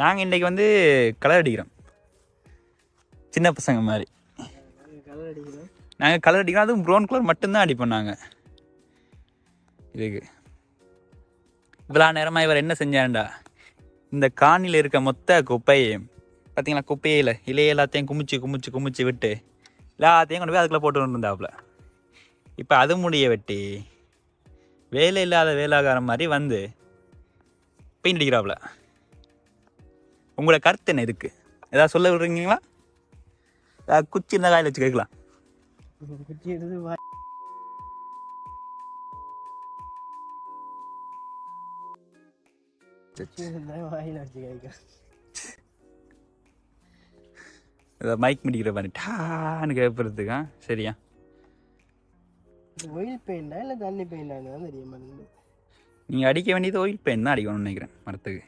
நாங்கள் இன்றைக்கி வந்து கலர் அடிக்கிறோம். சின்ன பசங்க மாதிரி. கலர் அடிக்கிறோம் நாங்கள் கலர் அடிக்கிறோம். அதுவும் ப்ரௌன் கலர் மட்டும்தான் அடிப்போம் நாங்கள் இதுக்கு. இவ்வளோ நேரமாக இவர் என்ன செஞ்சாண்டா இந்த காணியில் இருக்க மொத்த குப்பையையும் பார்த்தீங்களா குப்பையில் இலையை எல்லாத்தையும் குமிச்சு குமிச்சு குமிச்சு விட்டு எல்லாத்தையும் கொண்டு போய் அதுக்குள்ளே போட்டு இருந்தாப்புல. இப்போ அது முடிய வெட்டி வேலை இல்லாத வேலாகாரம் மாதிரி வந்து பெயிண்ட் அடிக்கிறாப்புல உங்களோட கருத்து என்ன இதுக்கு? ஏதாவது சொல்ல விடுறீங்களா ஏதாவது குச்சி இருந்தால் காயில் வச்சு கேட்கலாம். குச்சி எடுத்து மைக் முடிக்கிற மாதிரி டான்னு கேட்பறதுக்கா? சரியா? ஒயில் பெயிண்டா இல்லை தண்ணி பெயிண்டான்னு தான் தெரிய மாட்டேங்குது. நீங்கள் அடிக்க வேண்டியது ஒயில் பெயின் தான் அடிக்கணும்னு நினைக்கிறேன்? மரத்துக்கு.